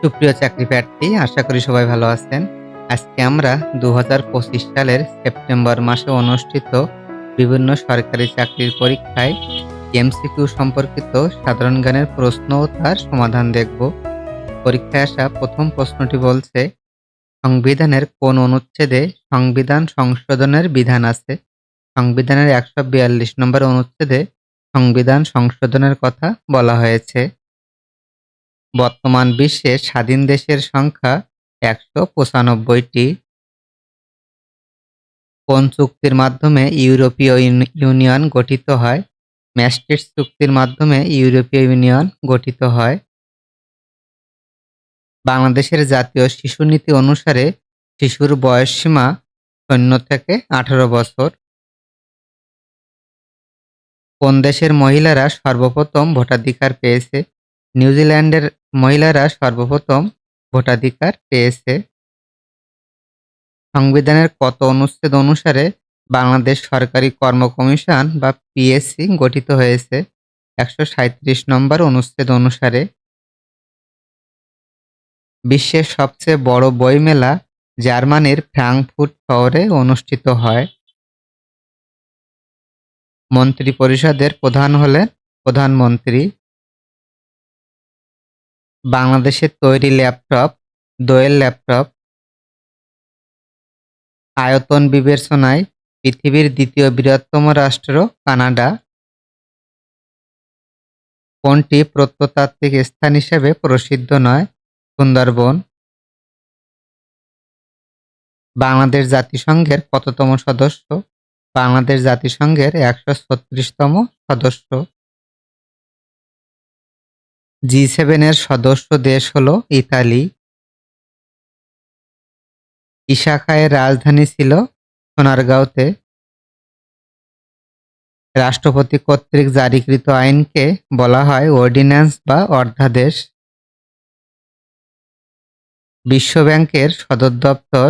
সুপ্রিয় চাকরি প্রার্থী, আশা করি সবাই ভালো আছেন। আজকে আমরা দু হাজার পঁচিশ সালের সেপ্টেম্বর মাসে অনুষ্ঠিত বিভিন্ন সরকারি চাকরির পরীক্ষায় এমসিকিউ সম্পর্কিত সাধারণ জ্ঞানের প্রশ্ন ও তার সমাধান দেখব। পরীক্ষায় আসা প্রথম প্রশ্নটি বলছে, সংবিধানের কোন অনুচ্ছেদে সংবিধান সংশোধনের বিধান আছে? সংবিধানের একশো বিয়াল্লিশ নম্বর অনুচ্ছেদে সংবিধান সংশোধনের কথা বলা হয়েছে। বর্তমান বিশ্বে স্বাধীন দেশের সংখ্যা একশো পঁচানব্বইটি। কোন চুক্তির মাধ্যমে ইউরোপীয় ইউনিয়ন গঠিত হয়? ম্যাস্ট্রিট চুক্তির মাধ্যমে ইউরোপীয় ইউনিয়ন গঠিত হয়। বাংলাদেশের জাতীয় শিশু নীতি অনুসারে শিশুর বয়সসীমা শূন্য থেকে আঠারো বছর। কোন দেশের মহিলারা সর্বপ্রথম ভোটাধিকার পেয়েছে? নিউজিল্যান্ডের মহিলারা সর্বপ্রথম ভোটাধিকার পেয়েছে। সংবিধানের কত অনুচ্ছেদ অনুসারে বাংলাদেশ সরকারি কর্ম কমিশন বা পিএসসি গঠিত হয়েছে। একশো সাঁত্রিশ নম্বর অনুচ্ছেদ অনুসারে। বিশ্বের সবচেয়ে বড় বইমেলা জার্মানির ফ্রাঙ্কফুর্ট শহরে অনুষ্ঠিত হয়। মন্ত্রী পরিষদের প্রধান হলেন প্রধানমন্ত্রী বাংলাদেশের তৈরি ল্যাপটপ, দোয়েল ল্যাপটপ, আয়তন বিবেচনায় পৃথিবীর দ্বিতীয় বৃহত্তম রাষ্ট্র কানাডা। কোনটি প্রত্নতাত্ত্বিক স্থান হিসেবে প্রসিদ্ধ নয়? সুন্দরবন। বাংলাদেশ জাতিসংঘের কততম সদস্য? বাংলাদেশ জাতিসংঘের একশো ছত্রিশতম সদস্য। জি সেভেনের সদস্য দেশ হল ইতালি। ইশাখায়ের রাজধানী ছিল সোনারগাঁওতে। রাষ্ট্রপতি কর্তৃক জারিকৃত আইনকে বলা হয় অর্ডিন্যান্স বা অর্ধাদেশ বিশ্বব্যাংকের সদর দপ্তর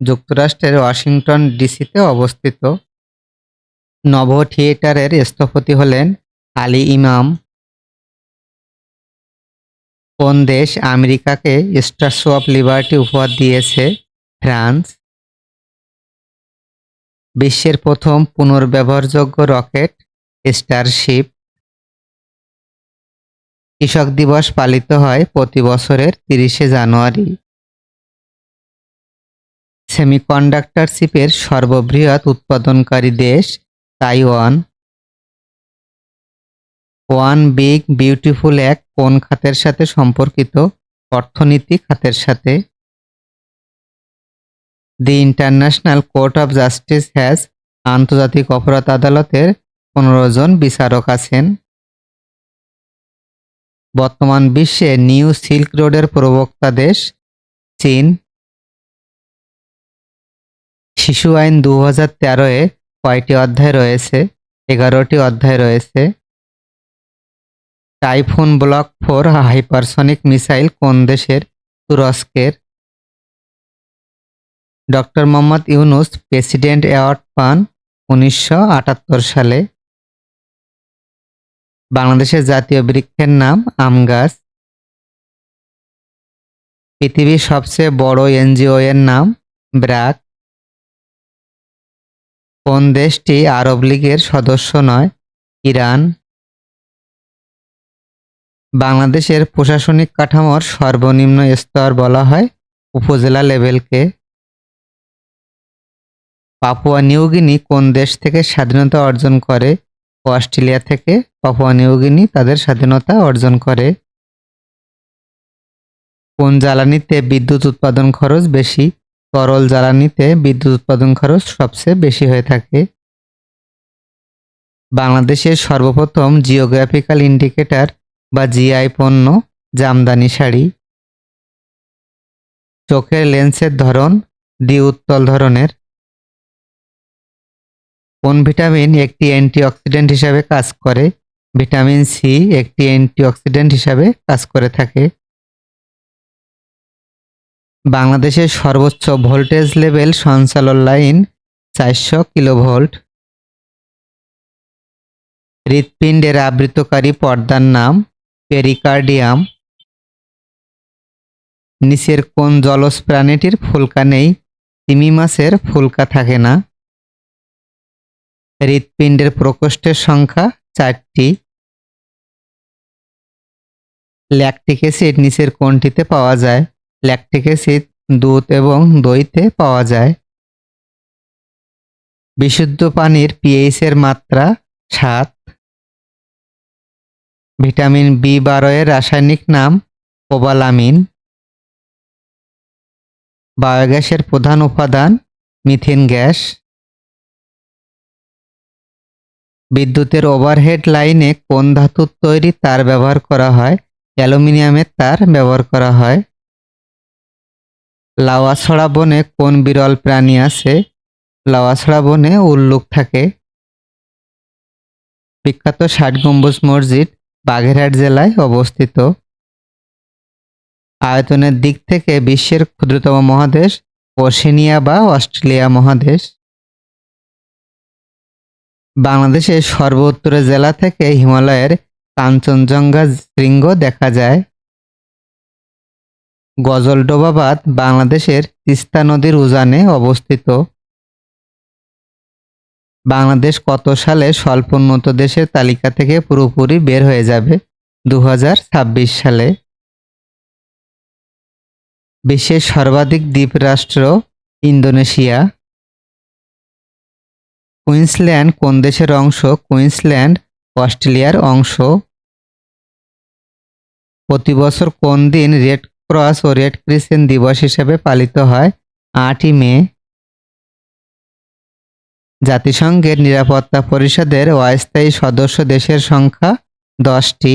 যুক্তরাষ্ট্রের ওয়াশিংটন ডিসিতে অবস্থিত। নভ থিয়েটারের স্থপতি হলেন আলী ইমাম। কোন দেশ আমেরিকাকে স্ট্যাচু অফ লিবার্টি উপহার দিয়েছে? ফ্রান্স। বিশ্বের প্রথম পুনর্ব্যবহারযোগ্য রকেট, স্টারশিপ। কৃষক দিবস পালিত হয় প্রতি বছরের তিরিশে জানুয়ারি। সেমিকন্ডাক্টর চিপের সর্ববৃহৎ উৎপাদনকারী দেশ তাইওয়ান। ওয়ান বিগ বিউটিফুল এক কোন খাতের সাথে সম্পর্কিত? অর্থনীতি খাতের সাথে। The International Court of Justice has আন্তর্জাতিক অপরাধ আদালতের পনেরো জন বিচারক আছেন। বর্তমান বিশ্বে নিউ সিল্ক রোডের প্রবক্তা দেশ চীন। শিশু আইন দু হাজার তেরোয় কয়টি অধ্যায় রয়েছে? এগারোটি অধ্যায় রয়েছে। Typhoon block four hypersonic missile কোন দেশের তুরস্কের? Doctor Mohammad Yunus, president award পান উনিশশো আটাত্তর সালে। বাংলাদেশের জাতীয় বৃক্ষের নাম আম গাছ। পৃথিবীর সবচেয়ে বড় এনজিও এর নাম ব্র্যাক কোন দেশটি আরব লীগের সদস্য নয়, ইরান। বাংলাদেশের প্রশাসনিক কাঠামোর সর্বনিম্ন স্তর বলা হয় উপজেলা লেভেলকে। পাপুয়া নিউগিনি কোন দেশ থেকে স্বাধীনতা অর্জন করে? অস্ট্রেলিয়া থেকে পাপুয়া নিউগিনি তাদের স্বাধীনতা অর্জন করে। কোন জ্বালানিতে বিদ্যুৎ উৎপাদন খরচ বেশি? তরল জ্বালানিতে বিদ্যুৎ উৎপাদন খরচ সবচেয়ে বেশি হয়ে থাকে। বাংলাদেশের সর্বপ্রথম জিওগ্রাফিক্যাল ইন্ডিকেটর বা জিআই পণ্য, জামদানি শাড়ি। চোখের লেন্সের ধরন দ্বি উত্তল ধরনের। কোন ভিটামিন একটি অ্যান্টিঅক্সিডেন্ট হিসাবে কাজ করে? ভিটামিন সি একটি অ্যান্টিঅক্সিডেন্ট হিসাবে কাজ করে থাকে। বাংলাদেশের সর্বোচ্চ ভোল্টেজ লেভেল সঞ্চালন লাইন চারশো কিলোভোল্ট। হৃৎপিণ্ডের আবৃতকারী পর্দার নাম পেরিকার্ডিয়াম নিচের কোন জলজ প্রাণীটির ফুলকা নেই তিমি মাছের ফুলকা থাকে না। হৃৎপিণ্ডের প্রকোষ্ঠের সংখ্যা চারটি। ল্যাকটিক অ্যাসিড নিচের কোনটিতে পাওয়া যায়? ল্যাকটিক অ্যাসিড দুধ এবং দইতে পাওয়া যায়। বিশুদ্ধ পানির পিএইচের মাত্রা সাত। ভিটামিন বি বারো এর রাসায়নিক নাম কোবালামিন। বায়োগ্যাসের প্রধান উপাদান মিথেন গ্যাস। বিদ্যুতের ওভারহেড লাইনে কোন ধাতুর তৈরি তার ব্যবহার করা হয়? অ্যালুমিনিয়ামের তার ব্যবহার করা হয়। লাওয়াছড়া বনে কোন বিরল প্রাণী আছে? লাওয়াছড়া বনে উল্লুক থাকে। বিখ্যাত ষাট গম্বুজ মসজিদ বাগেরহাট জেলায় অবস্থিত। আয়তনের দিক থেকে বিশ্বের ক্ষুদ্রতম মহাদেশ ওশেনিয়া বা অস্ট্রেলিয়া মহাদেশ। বাংলাদেশের সর্বোত্তরের জেলা থেকে হিমালয়ের কাঞ্চনজঙ্ঘা শৃঙ্গ দেখা যায়। গজলডোবাবাদ বাংলাদেশের তিস্তা নদীর উজানে অবস্থিত। বাংলাদেশ কত সালে স্বল্পোন্নত দেশের তালিকা থেকে পুরোপুরি বের হয়ে যাবে? দু হাজার ছাব্বিশ সালে। বিশ্বের সর্বাধিক দ্বীপ রাষ্ট্র ইন্দোনেশিয়া। কুইন্সল্যান্ড কোন দেশের অংশ? কুইন্সল্যান্ড, অস্ট্রেলিয়ার অংশ। প্রতি বছর কোন দিন রেড ক্রস ও রেড ক্রিসেন্ট দিবস হিসেবে পালিত হয়? আটই মে। জাতিসংঘের নিরাপত্তা পরিষদের অস্থায়ী সদস্য দেশের সংখ্যা দশটি।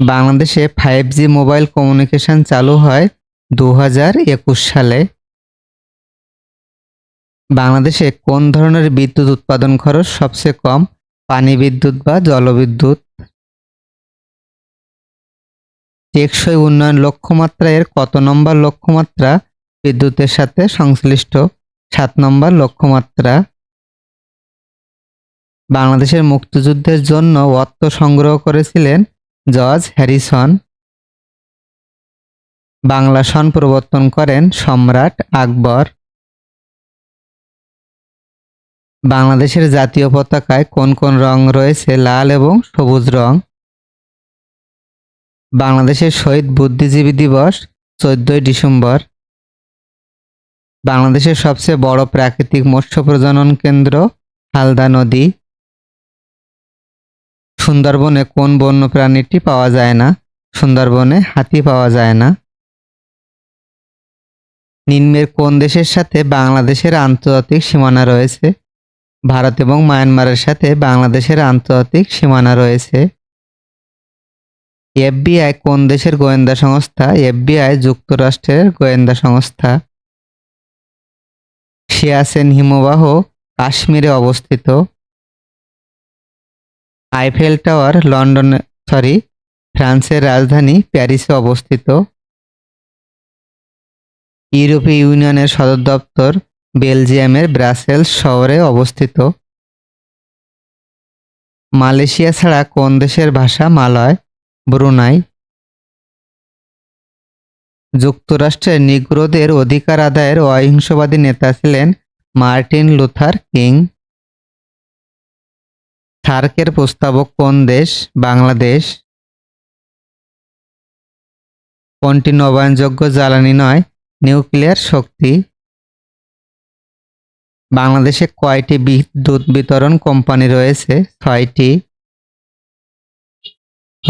বাংলাদেশে ফাইভ জি মোবাইল কমিউনিকেশন চালু হয় দু হাজার একুশ সালে। বাংলাদেশে কোন ধরনের বিদ্যুৎ উৎপাদন খরচ সবচেয়ে কম, পানি বিদ্যুৎ বা জলবিদ্যুৎ টেকসই উন্নয়ন লক্ষ্যমাত্রা এর কত নম্বর লক্ষ্যমাত্রা বিদ্যুতের সাথে সংশ্লিষ্ট? সাত নম্বর লক্ষ্যমাত্রা। বাংলাদেশের মুক্তিযুদ্ধের জন্য অর্থ সংগ্রহ করেছিলেন জর্জ হ্যারিসন। বাংলা সন প্রবর্তন করেন সম্রাট আকবর। বাংলাদেশের জাতীয় পতাকায় কোন কোন রং রয়েছে? লাল এবং সবুজ রং। বাংলাদেশের শহীদ বুদ্ধিজীবী দিবস চোদ্দই ডিসেম্বর। বাংলাদেশের সবচেয়ে বড় প্রাকৃতিক মৎস্য প্রজনন কেন্দ্র হালদা নদী। সুন্দরবনে কোন বন্য প্রাণীটি পাওয়া যায় না? সুন্দরবনে হাতি পাওয়া যায় না। নিম্নের কোন দেশের সাথে বাংলাদেশের আন্তর্জাতিক সীমানা রয়েছে? ভারত এবং মায়ানমারের সাথে বাংলাদেশের আন্তর্জাতিক সীমানা রয়েছে। এফবিআই কোন দেশের গোয়েন্দা সংস্থা? এফবিআই যুক্তরাষ্ট্রের গোয়েন্দা সংস্থা। সিয়াচেন হিমবাহ কাশ্মীরে অবস্থিত। আইফেল টাওয়ার লন্ডন, সরি, ফ্রান্সের রাজধানী প্যারিসে অবস্থিত। ইউরোপীয় ইউনিয়নের সদর দপ্তর বেলজিয়ামের ব্রাসেলস শহরে অবস্থিত। মালয়েশিয়া ছাড়া কোন দেশের ভাষা মালয়, ব্রুনাই যুক্তরাষ্ট্রের নিগ্রোদের অধিকার আদায়ের অহিংসবাদী নেতা ছিলেন মার্টিন লুথার কিং। সার্কের প্রস্তাবক কোন দেশ? বাংলাদেশ। কোনটি নবায়নযোগ্য জ্বালানি নয়? নিউক্লিয়ার শক্তি। বাংলাদেশে কয়টি বিদ্যুৎ বিতরণ কোম্পানি রয়েছে? ছয়টি।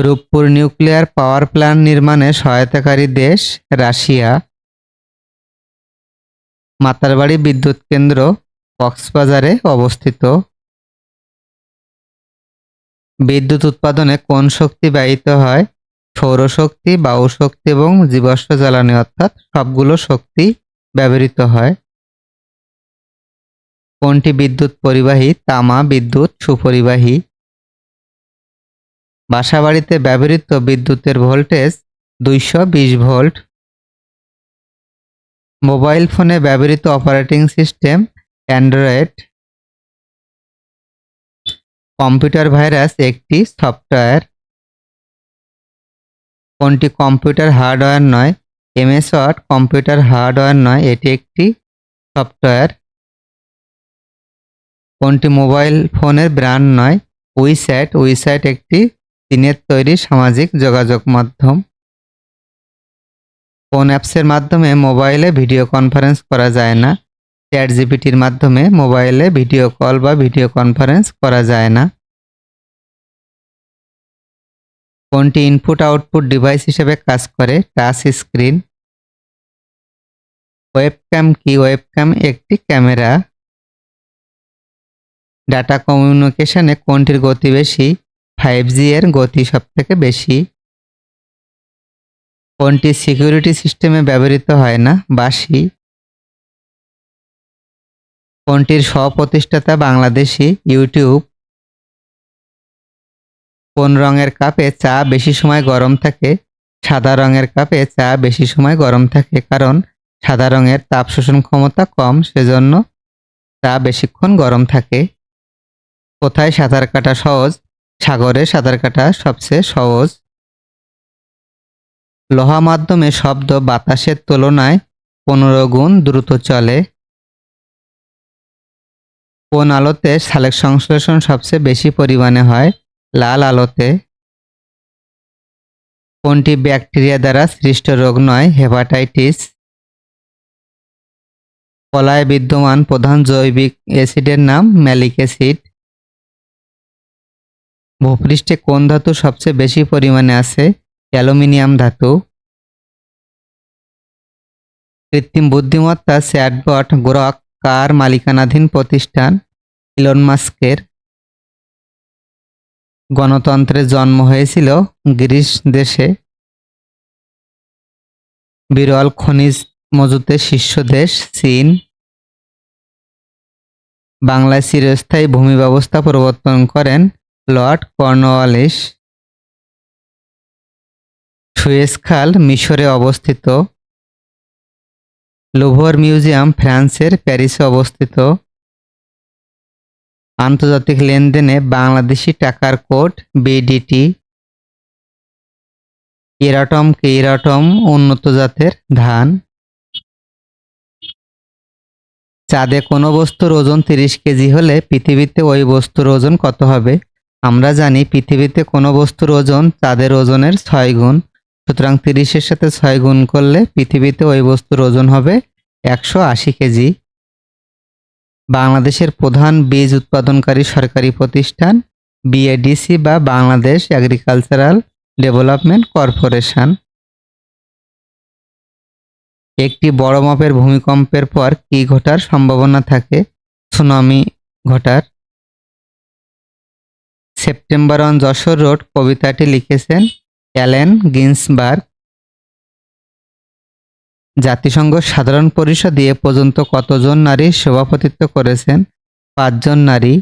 রূপপুর নিউক্লিয়ার পাওয়ার প্ল্যান্ট নির্মাণে সহায়তাকারী দেশ রাশিয়া। মাতারবাড়ি বিদ্যুৎ কেন্দ্র কক্সবাজারে অবস্থিত। বিদ্যুৎ উৎপাদনে কোন শক্তি ব্যয়িত হয়? সৌরশক্তি বায়ুশক্তি এবং জীবাশ্ম জ্বালানি অর্থাৎ সবগুলো শক্তি ব্যবহৃত হয়। কোনটি বিদ্যুৎ পরিবাহী? তামা বিদ্যুৎ, সুপরিবাহী। বাসাবাড়িতে ব্যবহৃত বিদ্যুতের ভোল্টেজ দুইশো বিশ ভোল্ট। মোবাইল ফোনে ব্যবহৃত operating system Android. Computer virus একটি সফটওয়্যার। কোনটি কম্পিউটার হার্ডওয়্যার নয়, এমএস ওয়ার্ড কম্পিউটার হার্ডওয়্যার নয়, এটি একটি সফটওয়্যার। কোনটি মোবাইল ফোনের ব্র্যান্ড নয় উইস্যাট উইস্যাট একটি চীনের তৈরি সামাজিক যোগাযোগ মাধ্যম। কোন অ্যাপসের মাধ্যমে মোবাইলে ভিডিও কনফারেন্স করা যায় না? চ্যাট জিপিটির মাধ্যমে মোবাইলে ভিডিও কল বা ভিডিও কনফারেন্স করা যায় না। কোনটি ইনপুট আউটপুট ডিভাইস হিসেবে কাজ করে? Touch screen. ওয়েবক্যাম কি? ওয়েবক্যাম একটি ক্যামেরা। ডাটা কমিউনিকেশনে কোনটির গতি বেশি? ফাইভ জি এর গতি সবথেকে বেশি। কোনটি সিকিউরিটি সিস্টেমে ব্যবহৃত হয় না, বাসি। কোনটির সহ-প্রতিষ্ঠাতা বাংলাদেশি, ইউটিউব। কোন রঙের কাপে চা বেশি সময় গরম থাকে? সাদা রঙের কাপে চা বেশি সময় গরম থাকে, কারণ সাদা রঙের তাপ শোষণ ক্ষমতা কম, সেজন্য চা বেশিক্ষণ গরম থাকে। কোথায় সাঁতার কাটা সহজ? সাগরে সাঁতার কাটা সবচেয়ে সহজ। লোহা মাধ্যমে শব্দ বাতাসের তুলনায় পনেরো গুণ দ্রুত চলে। কোন আলোতে সালেক সংশ্লেষণ সবচেয়ে বেশি পরিমাণে হয়? লাল আলোতে। কোনটি ব্যাকটেরিয়া দ্বারা সৃষ্ট রোগ নয়? হেপাটাইটিস। কলায় বিদ্যমান প্রধান জৈবিক অ্যাসিডের নাম ম্যালিক অ্যাসিড। ভূপৃষ্ঠে কোন ধাতু সবচেয়ে বেশি পরিমাণে আছে? অ্যালুমিনিয়াম ধাতু। কৃত্রিম বুদ্ধিমত্তা চ্যাটবট গ্রক, কার মালিকানাধীন প্রতিষ্ঠান, ইলন মাস্কের। গণতন্ত্রের জন্ম হয়েছিল গ্রিস দেশে। বিরল খনিজ মজুতে শীর্ষ দেশ, চীন। বাংলায় চিরস্থায়ী ভূমি ব্যবস্থা প্রবর্তন করেন লর্ড কর্নওয়ালিস সুয়েজ খাল মিশরে অবস্থিত। লুভর মিউজিয়াম, ফ্রান্সের প্যারিসে অবস্থিত। আন্তর্জাতিক লেনদেনে বাংলাদেশি টাকার কোড বিডিটি এরাটম কে এরাটম উন্নত জাতের ধান। চাঁদে কোনো বস্তুর ওজন তিরিশ কেজি হলে পৃথিবীতে ওই বস্তুর ওজন কত হবে? আমরা জানি পৃথিবীতে কোনো বস্তুর ওজন চাঁদের ওজনের ছয় গুণ। সুতরাং তিরিশের সাথে ছয় গুণ করলে পৃথিবীতে ওই বস্তুর ওজন হবে একশো আশি কেজি। বাংলাদেশের প্রধান বীজ উৎপাদনকারী সরকারি প্রতিষ্ঠান বিএডিসি বা বাংলাদেশ এগ্রিকালচারাল ডেভেলপমেন্ট কর্পোরেশন একটি বড় মাপের ভূমিকম্পের পর কি ঘটার সম্ভাবনা থাকে? সুনামি ঘটার সেপ্টেম্বর অন যশোর রোড কবিতাটি লিখেছেন অ্যালেন গিন্সবার্গ। জাতিসংঘ সাধারণ পরিষদে এ পর্যন্ত কতজন নারী সভাপতিত্ব করেছেন? পাঁচজন নারী।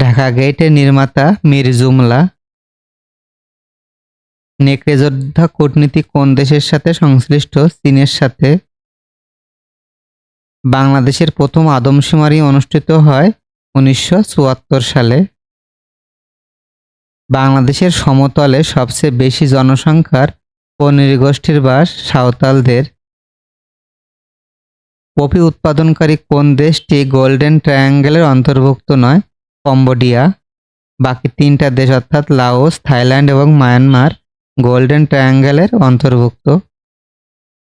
ঢাকা গেটের নির্মাতা মীর জুমলা। নেকড়ে যোদ্ধা কূটনীতি কোন দেশের সাথে সংশ্লিষ্ট? চীনের সাথে। বাংলাদেশের প্রথম আদমশুমারি অনুষ্ঠিত হয় উনিশশো চুয়াত্তর সালে বাংলাদেশের সমতলে সবচেয়ে বেশি জনসংখ্যার ও নৃগোষ্ঠীর বাস সাঁওতালদের পপি উৎপাদনকারী কোন দেশটি গোল্ডেন ট্রায়াঙ্গেলের অন্তর্ভুক্ত নয়? কম্বোডিয়া। বাকি তিনটা দেশ অর্থাৎ লাওস, থাইল্যান্ড এবং মায়ানমার গোল্ডেন ট্রায়াঙ্গেলের অন্তর্ভুক্ত।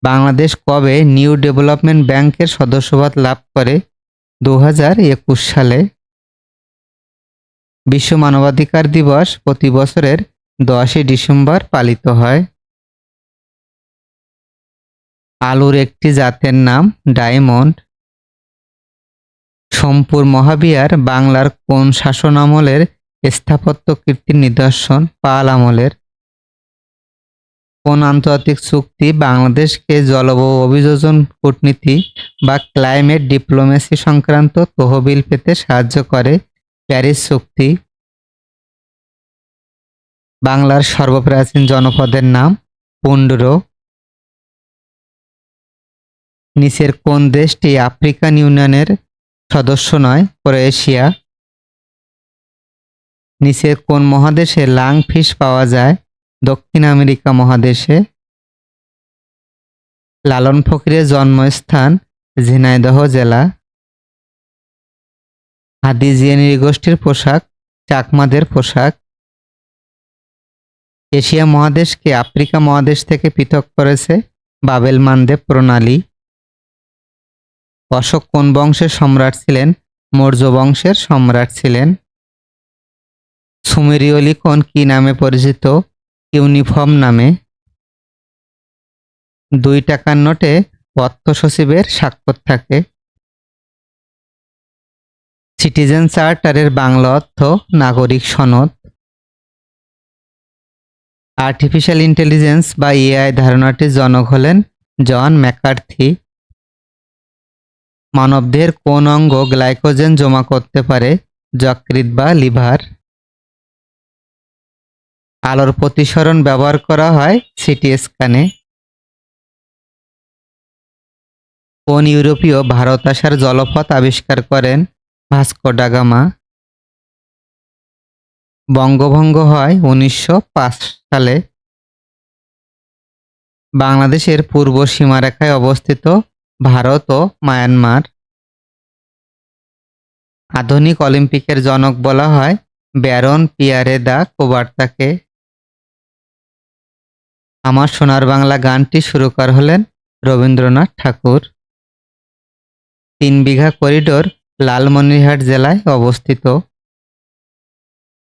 বাংলাদেশ কবে নিউ ডেভেলপমেন্ট ব্যাংকের সদস্যপদ লাভ করে? দু হাজার একুশ সালে বিশ্ব মানবাধিকার দিবস প্রতি বছরের দশই ডিসেম্বর পালিত হয়। আলুর একটি জাতের নাম ডায়মন্ড। সোমপুর মহাবিহার বাংলার কোন শাসন আমলের স্থাপত্য কীর্তির নিদর্শন? পাল আমলের। কোন আন্তর্জাতিক চুক্তি বাংলাদেশকে জলবায়ু অভিযোজন কূটনীতি বা ক্লাইমেট ডিপ্লোমেসি সংক্রান্ত তহবিল পেতে সাহায্য করে প্যারিস চুক্তি। বাংলার সর্বপ্রাচীন জনপদের নাম পুন্ড্র। নিচের কোন দেশটি আফ্রিকান ইউনিয়নের সদস্য নয়, ক্রোয়েশিয়া। নিচের কোন মহাদেশে লাং ফিশ পাওয়া যায় দক্ষিণ আমেরিকা মহাদেশে লালন ফকিরের জন্মস্থান ঝিনাইদহ জেলা। হাদিজিয়া গোষ্ঠীর পোশাক, চাকমাদের পোশাক। এশিয়া মহাদেশকে আফ্রিকা মহাদেশ থেকে পৃথক করেছে বাবেল মানদেব প্রণালী। অশোক কোন বংশের সম্রাট ছিলেন? মৌর্য বংশের সম্রাট ছিলেন। সুমেরীয় লিখন কি নামে পরিচিত? ইউনিফর্ম নামে দুই টাকার নোটে অর্থ সচিবের স্বাক্ষর থাকে। সিটিজেন চার্টারের বাংলা অর্থ নাগরিক সনদ। আর্টিফিশিয়াল ইন্টেলিজেন্স বা এআই ধারণাটির জনক হলেন জন ম্যাকার্থি। মানবদের কোন অঙ্গ গ্লাইকোজেন জমা করতে পারে যকৃৎ বা লিভার। আলোর প্রতিসরণ ব্যবহার করা হয় সিটি স্ক্যানে। কোন ইউরোপীয় ভারত আসার জলপথ আবিষ্কার করেন ভাস্কো ডাগামা বঙ্গভঙ্গ হয় উনিশশো পাঁচ সালে। বাংলাদেশের পূর্ব সীমারেখায় অবস্থিত ভারত ও মায়ানমার। আধুনিক অলিম্পিকের জনক বলা হয় ব্যারন পিয়ারে দা কোবার্তাকে। আমার সোনার বাংলা গানটি সুরকার হলেন রবীন্দ্রনাথ ঠাকুর। তিন বিঘা করিডোর লালমনিরহাট জেলায় অবস্থিত।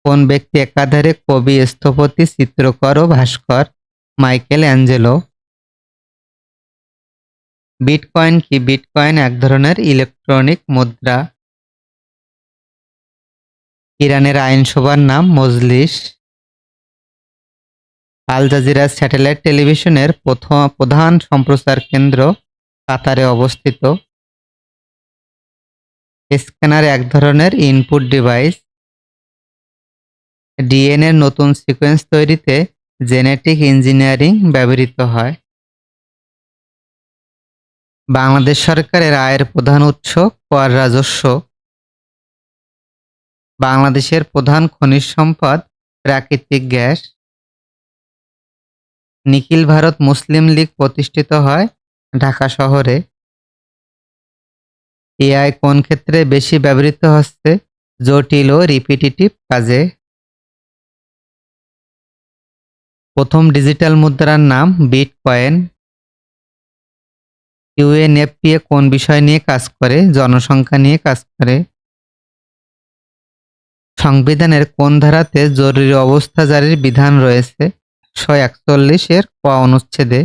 কোন ব্যক্তি একাধারে কবি, স্থপতি, চিত্রকর ও ভাস্কর, মাইকেল অ্যাঞ্জেলো? বিটকয়েন কি বিটকয়েন এক ধরনের ইলেকট্রনিক মুদ্রা? ইরানের আইনসভার নাম মজলিস। আল জাজিরা স্যাটেলাইট টেলিভিশনের প্রথম, প্রধান সম্প্রচার কেন্দ্র কাতারে অবস্থিত। স্ক্যানার এক ধরনের ইনপুট ডিভাইস। ডিএনএর নতুন সিকোয়েন্স তৈরিতে জেনেটিক ইঞ্জিনিয়ারিং ব্যবহৃত হয়। বাংলাদেশ সরকারের আয়ের প্রধান উৎস কর রাজস্ব। বাংলাদেশের প্রধান খনিজ সম্পদ প্রাকৃতিক গ্যাস। নিখিল ভারত মুসলিম লীগ প্রতিষ্ঠিত হয় ঢাকা শহরে। এআই কোন ক্ষেত্রে বেশি ব্যবহৃত হচ্ছে? জটিল ও রিপিটিটিভ কাজে। প্রথম ডিজিটাল মুদ্রার নাম বিটকয়েন। ইউএনএফপিএ কোন বিষয় নিয়ে কাজ করে? জনসংখ্যা নিয়ে কাজ করে। সংবিধানের কোন ধারাতে জরুরি অবস্থা জারির বিধান রয়েছে? একশো একচল্লিশের ক অনুচ্ছেদে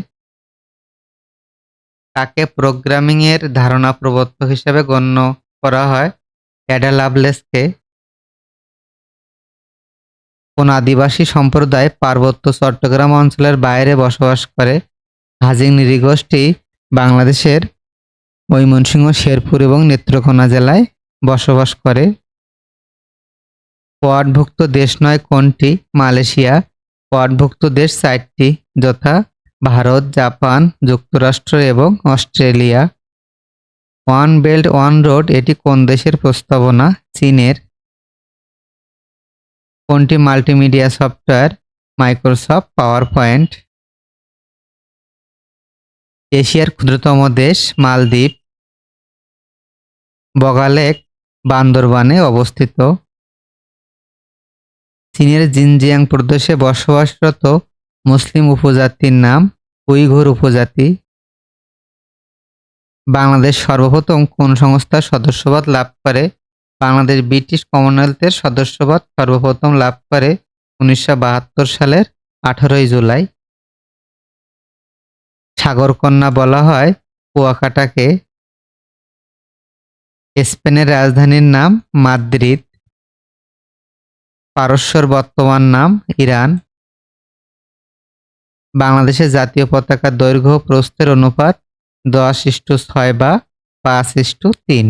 তাকে প্রোগ্রামিংয়ের ধারণা প্রবর্তক হিসেবে গণ্য করা হয়। অ্যাডা লাভলেসকে কোন আদিবাসী সম্প্রদায় পার্বত্য চট্টগ্রাম অঞ্চলের বাইরে বসবাস করে, হাজিং নৃগোষ্ঠী বাংলাদেশের ময়মনসিংহ, শেরপুর এবং নেত্রকোনা জেলায় বসবাস করে। কোয়াডভুক্ত দেশ নয়, কোনটি মালয়েশিয়া? কোয়াডভুক্ত দেশ চারটি যথা ভারত, জাপান, যুক্তরাষ্ট্র এবং Australia. One belt, one road, এটি কোন দেশের প্রস্তাবনা? চীনের। কোনটি multimedia software? Microsoft PowerPoint এশিয়ার ক্ষুদ্রতম দেশ, মালদ্বীপ। বগালেক, বান্দরবানে অবস্থিত। চীনের জিনজিয়াং প্রদেশে বসবাসরত মুসলিম উপজাতির নাম উইঘুর উপজাতি। বাংলাদেশ সর্বপ্রথম কোন সংস্থার সদস্যপদ লাভ করে? বাংলাদেশ ব্রিটিশ কমনওয়েলথের সদস্যপদ সর্বপ্রথম লাভ করে উনিশশো বাহাত্তর সালের আঠারোই জুলাই। সাগরকন্যা বলা হয় কুয়াকাটাকে। স্পেনের রাজধানীর নাম মাদ্রিদ। পারস্যর বর্তমান নাম ইরান। বাংলাদেশের জাতীয় পতাকার দৈর্ঘ্য প্রস্থের অনুপাত দশ ইস্টু ছয় বা পাঁচ ইস্টু তিন।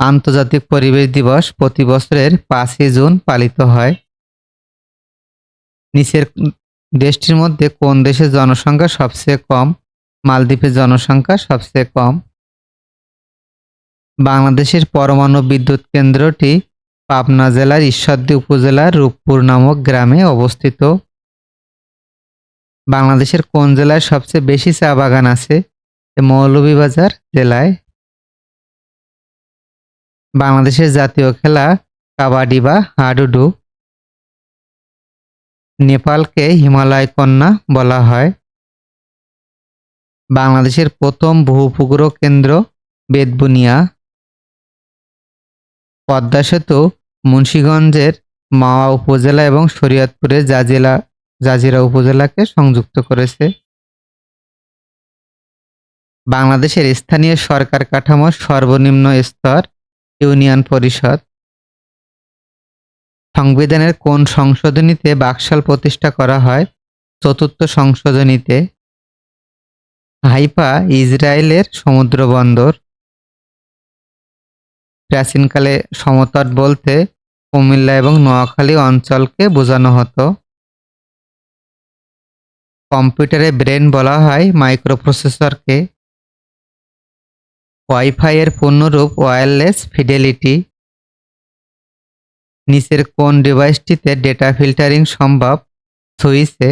আন্তর্জাতিক পরিবেশ দিবস প্রতি বছরের পাঁচই জুন পালিত হয়। নিচের দেশটির মধ্যে কোন দেশের জনসংখ্যা সবচেয়ে কম? মালদ্বীপের জনসংখ্যা সবচেয়ে কম। বাংলাদেশের পরমাণু বিদ্যুৎ কেন্দ্রটি পাবনা জেলার ঈশ্বরদী উপজেলার রূপপুর নামক গ্রামে অবস্থিত। বাংলাদেশের কোন জেলায় সবচেয়ে বেশি চা বাগান আছে? মৌলভীবাজার জেলায়। বাংলাদেশের জাতীয় খেলা কাবাডি বা হাডুডু। নেপালকে হিমালয় কন্যা বলা হয়। বাংলাদেশের প্রথম বহুপুকুর কেন্দ্র বেদবুনিয়া পদ্মা সেতু মুন্সীগঞ্জের মাওয়া উপজেলা এবং শরীয়তপুরের জাজিলা, জাজিরা উপজেলাকে সংযুক্ত করেছে। বাংলাদেশের স্থানীয় সরকার কাঠামোর সর্বনিম্ন স্তর ইউনিয়ন পরিষদ। সংবিধানের কোন সংশোধনীতে বাকশাল প্রতিষ্ঠা করা হয়? চতুর্থ সংশোধনীতে। হাইফা ইসরায়েলের সমুদ্র বন্দর। প্রাচীনকালে সমতট বলতে কুমিল্লা এবং নোয়াখালী অঞ্চলকে বোঝানো হতো। কম্পিউটারে ব্রেন বলা হয় মাইক্রোপ্রসেসরকে। ওয়াইফাই এর পূর্ণরূপ ওয়্যারলেস ফিডেলিটি। নিচের কোন ডিভাইসটিতে ডেটা ফিল্টারিং সম্ভব? সুইচে।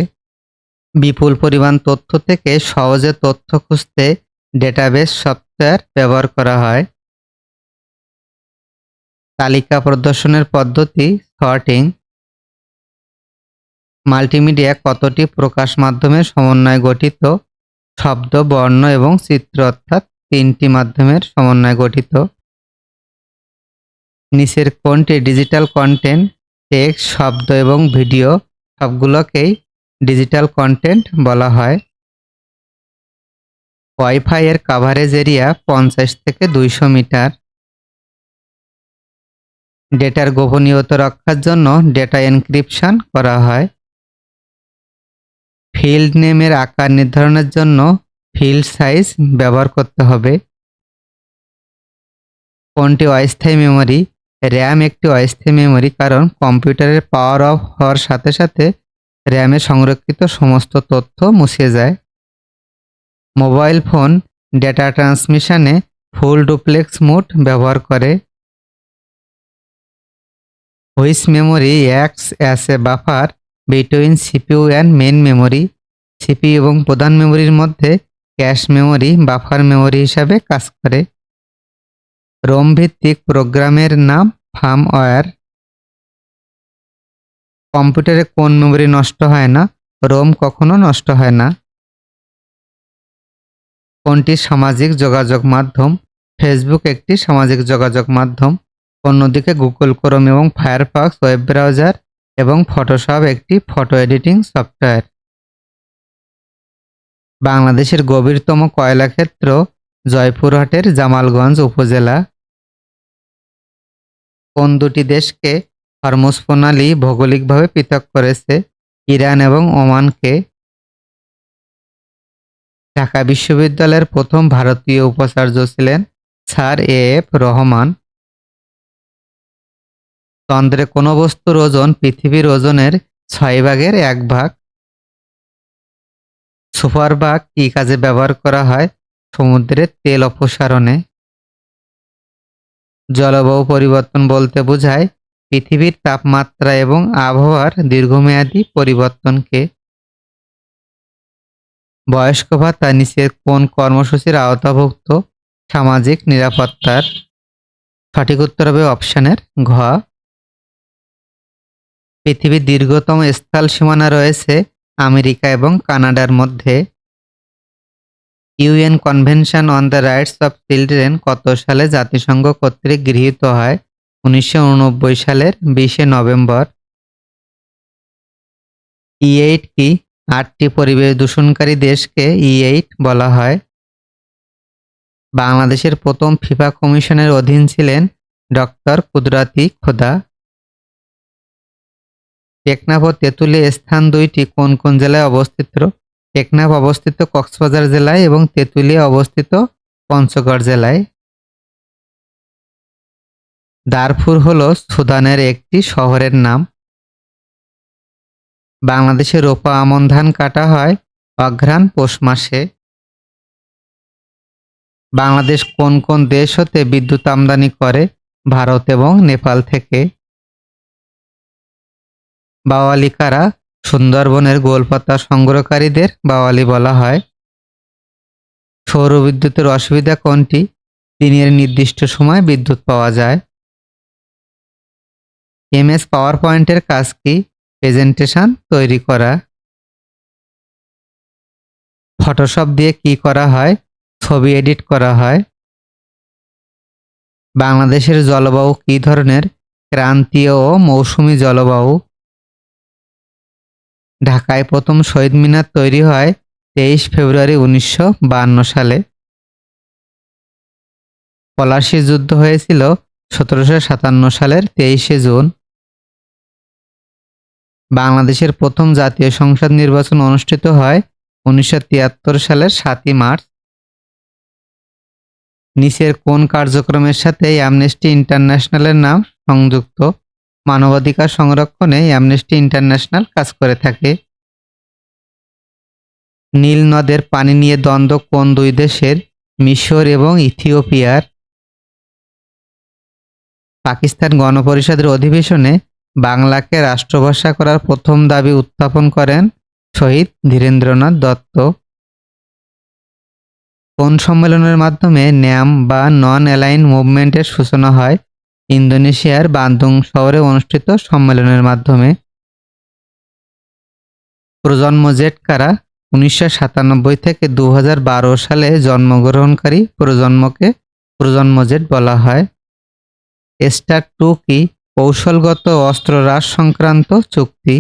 বিপুল পরিমাণ তথ্য থেকে সহজে তথ্য খুঁজতে ডেটাবেস সফটওয়্যার ব্যবহার করা হয়। তালিকা প্রদর্শনের পদ্ধতি সর্টিং মাল্টিমিডিয়া কতটি প্রকাশ মাধ্যমের সমন্বয়ে গঠিত, শব্দ, বর্ণ এবং চিত্র অর্থাৎ তিনটি মাধ্যমের সমন্বয়ে গঠিত, নিচের কোনটি ডিজিটাল কন্টেন্ট টেক্সট শব্দ এবং ভিডিও সবগুলোকেই ডিজিটাল কন্টেন্ট বলা হয়। ওয়াইফাই এর কাভারেজ এরিয়া পঞ্চাশ থেকে দুইশো মিটার। ডেটার গোপনীয়তা রক্ষার জন্য ডেটা এনক্রিপশন করা হয়। ফিল্ড নেমের আকার নির্ধারণের জন্য ফিল্ড সাইজ ব্যবহার করতে হবে। কোনটি অস্থায়ী মেমোরি? র্যাম একটি অস্থায়ী মেমোরি কারণ কম্পিউটারের পাওয়ার অফ হওয়ার সাথে সাথে র্যামে সংরক্ষিত সমস্ত তথ্য মুছে যায়। মোবাইল ফোন ডেটা ট্রান্সমিশনে ফুল ডুপ্লেক্স মোড ব্যবহার করে। Which memory acts as a buffer between CPU and main memory CPU এবং প্রধান মেমোরির মধ্যে ক্যাশ মেমোরি বাফার মেমোরি হিসাবে কাজ করে। রোম ভিত্তিক প্রোগ্রামের নাম ফার্মওয়্যার কম্পিউটারে কোন মেমোরি নষ্ট হয় না রোম কখনো নষ্ট হয় না। কোনটি সামাজিক যোগাযোগ মাধ্যম? ফেসবুক একটি সামাজিক যোগাযোগ মাধ্যম। অন্যদিকে গুগল ক্রোম এবং ফায়ারফক্স ওয়েব ব্রাউজার এবং ফটোশপ একটি ফটো এডিটিং সফটওয়্যার বাংলাদেশের গভীরতম কয়লা ক্ষেত্র জয়পুরহাটের জামালগঞ্জ উপজেলা। কোন দুটি দেশকে হরমুজ প্রণালী ভৌগোলিকভাবে পৃথক করেছে? ইরান এবং ওমানকে। ঢাকা বিশ্ববিদ্যালয়ের প্রথম ভারতীয় উপাচার্য ছিলেন স্যার এ এফ রহমান। চন্দ্রে কোনো বস্তুর ওজন পৃথিবীর ওজনের ছয় ভাগের এক ভাগ। সুপার বাগ কি কাজে ব্যবহার করা হয়? সমুদ্রের তেল অপসারণে। জলবায়ু পরিবর্তন বলতে বোঝায় পৃথিবীর তাপমাত্রা এবং আবহাওয়ার দীর্ঘমেয়াদী পরিবর্তনকে। বয়স্ক ভাতা নিচের কোন কর্মসূচির আওতাভুক্ত? সামাজিক নিরাপত্তার। সঠিক উত্তর হবে অপশনের ঘ। পৃথিবীর দীর্ঘতম স্থল সীমানা রয়েছে আমেরিকা এবং কানাডার মধ্যে। UN Convention on the Rights of Children কত সালে জাতিসংঘ কর্তৃক গৃহীত হয়? উনিশশো সালের বিশে নভেম্বর। ই এইট কি? আটটি পরিবেশ দূষণকারী দেশকে ই এইট বলা হয়। বাংলাদেশের প্রথম ফিফা কমিশনের অধীন ছিলেন ডক্টর কুদরাতি খোদা। টেকনাফ ও তেঁতুলিয়া স্থান দুইটি কোন কোন জেলায় অবস্থিত? টেকনাফ অবস্থিত কক্সবাজার জেলায় এবং তেঁতুলিয়া অবস্থিত পঞ্চগড় জেলায়। দারফুর হল সুদানের একটি শহরের নাম। বাংলাদেশে রোপা আমন ধান কাটা হয় অঘ্রাণ পৌষ মাসে। বাংলাদেশ কোন কোন দেশ হতে বিদ্যুৎ আমদানি করে? ভারত এবং নেপাল থেকে। বাওয়ালি কারা সুন্দরবনের গোলপাতা সংগ্রহকারীদের বাওয়ালি বলা হয়। সৌরবিদ্যুতের অসুবিধা কোনটি? দিনের নির্দিষ্ট সময় বিদ্যুৎ পাওয়া যায়। এমএস পাওয়ার পয়েন্টের কাজ কি? প্রেজেন্টেশন তৈরি করা। ফটোশপ দিয়ে কি করা হয়? ছবি এডিট করা হয়। বাংলাদেশের জলবায়ু কী ধরনের? ক্রান্তীয় ও মৌসুমী জলবায়ু। ঢাকায় প্রথম শহীদ মিনার তৈরি হয় তেইশ ফেব্রুয়ারি উনিশশো সালে। পলাশি যুদ্ধ হয়েছিল সতেরোশো সাতান্ন সালের তেইশে জুন। বাংলাদেশের প্রথম জাতীয় সংসদ নির্বাচন অনুষ্ঠিত হয় উনিশশো তিয়াত্তর সালের সাতই মার্চ। নিচের কোন কার্যক্রমের সাথে অ্যামনেস্টি ইন্টারন্যাশনালের নাম সংযুক্ত? মানবাধিকার সংরক্ষণে অ্যামনেস্টি ইন্টারন্যাশনাল কাজ করে থাকে। নীল নদের পানি নিয়ে দ্বন্দ্ব কোন দুই দেশের, মিশর এবং ইথিওপিয়ার? পাকিস্তান গণপরিষদের অধিবেশনে বাংলাকে রাষ্ট্রভাষা করার প্রথম দাবি উত্থাপন করেন শহীদ ধীরেন্দ্রনাথ দত্ত। কোন সম্মেলনের মাধ্যমে ন্যাম বা নন অ্যালাইন মুভমেন্টের সূচনা হয়? ইন্দোনেশিয়ার বান্দুং শহরে অনুষ্ঠিত সম্মেলনের মাধ্যমে প্রজন্ম জেট কারা উনিশশো সাতানব্বই থেকে দু হাজার বারো সালে জন্মগ্রহণকারী প্রজন্মকে প্রজন্ম জেট বলা হয়। স্টার টু কি কৌশলগত অস্ত্র হ্রাস সংক্রান্ত চুক্তি?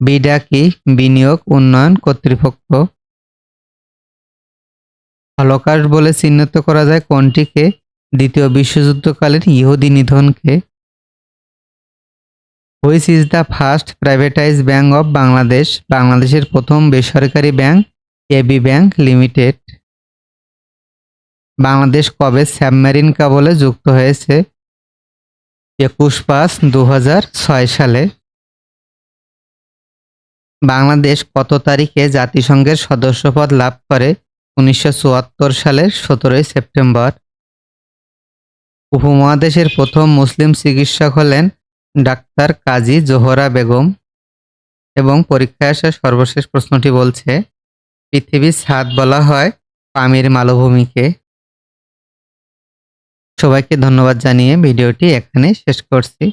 বিডা কি বিনিয়োগ উন্নয়ন কর্তৃপক্ষ? হলোকাস্ট বলে চিহ্নিত করা যায় কোনটিকে দ্বিতীয় বিশ্বযুদ্ধকালীন ইহুদি নিধনকে which is the first privatize bank of Bangladesh বাংলাদেশের প্রথম বেসরকারি bank AB bank limited Bangladesh কবে সাবমেরিন কাবলে যুক্ত হয়েছে? একুশ পাঁচ দু সালে। বাংলাদেশ কত তারিখে জাতিসংঘের সদস্যপদ লাভ করে? উনিশশো চুয়াত্তর সালের সতেরোই সেপ্টেম্বর। উপমহাদেশের প্রথম মুসলিম চিকিৎসক হলেন ডাক্তার কাজী জোহরা বেগম এবং পরীক্ষায় আসা সর্বশেষ প্রশ্নটি বলছে পৃথিবীর ছাদ বলা হয় পামির মালভূমিকে। সবাইকে ধন্যবাদ জানিয়ে ভিডিওটি এখানে শেষ করছি।